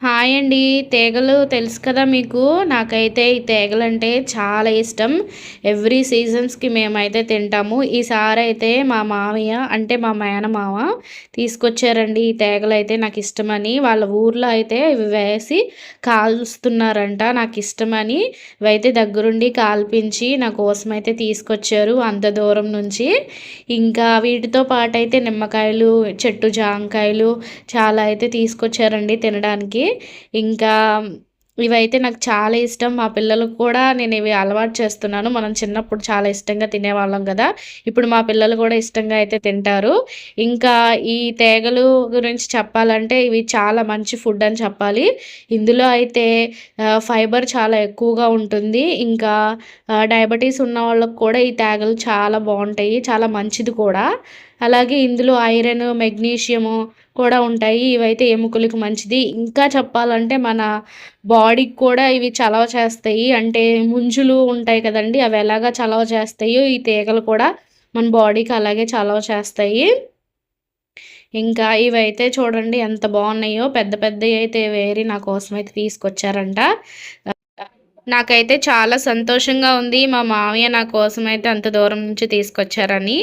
Hi అండి. తీగలు తెలుసు కదా మీకు? నాకైతే ఈ తీగలు అంటే చాలా ఇష్టం. ఎవ్రీ సీజన్స్కి మేమైతే తింటాము. ఈసారి అయితే మా మామయ్య అంటే మా మేనమామ తీసుకొచ్చారండి ఈ తీగలు అయితే నాకు ఇష్టమని వాళ్ళ ఊర్లో అయితే ఇవి వేసి కాల్స్తున్నారంట నాకు ఇష్టమని ఇవైతే దగ్గరుండి కాల్పించి నా కోసం అయితే తీసుకొచ్చారు అంత దూరం నుంచి. ఇంకా వీటితో పాటు అయితే నిమ్మకాయలు చెట్టు జాంకాయలు చాలా అయితే తీసుకొచ్చారండి తినడానికి. ఇంకా ఇవైతే నాకు చాలా ఇష్టం. మా పిల్లలకు కూడా నేను ఇవి అలవాటు చేస్తున్నాను. మనం చిన్నప్పుడు చాలా ఇష్టంగా తినేవాళ్ళం కదా. ఇప్పుడు మా పిల్లలు కూడా ఇష్టంగా అయితే తింటారు. ఇంకా ఈ తేగలు గురించి చెప్పాలంటే ఇవి చాలా మంచి ఫుడ్ అని చెప్పాలి. ఇందులో అయితే ఫైబర్ చాలా ఎక్కువగా ఉంటుంది. ఇంకా డయాబెటీస్ ఉన్న వాళ్ళకు కూడా ఈ తేగలు చాలా బాగుంటాయి. చాలా మంచిది కూడా. అలాగే ఇందులో ఐరన్ మెగ్నీషియము కూడా ఉంటాయి. ఇవైతే ఎముకలకు మంచిది. ఇంకా చెప్పాలంటే మన బాడీకి కూడా ఇవి చలవ చేస్తాయి. అంటే ముంజులు ఉంటాయి కదండి అవి ఎలాగా చలవ చేస్తాయో ఈ తీగలు కూడా మన బాడీకి అలాగే చలవ చేస్తాయి. ఇంకా ఇవైతే చూడండి ఎంత బాగున్నాయో. పెద్ద పెద్దవి అయితే వేరి నా కోసం అయితే తీసుకొచ్చారంట. నాకైతే చాలా సంతోషంగా ఉంది మా మామయ్య నా కోసం అయితే అంత దూరం నుంచి తీసుకొచ్చారని.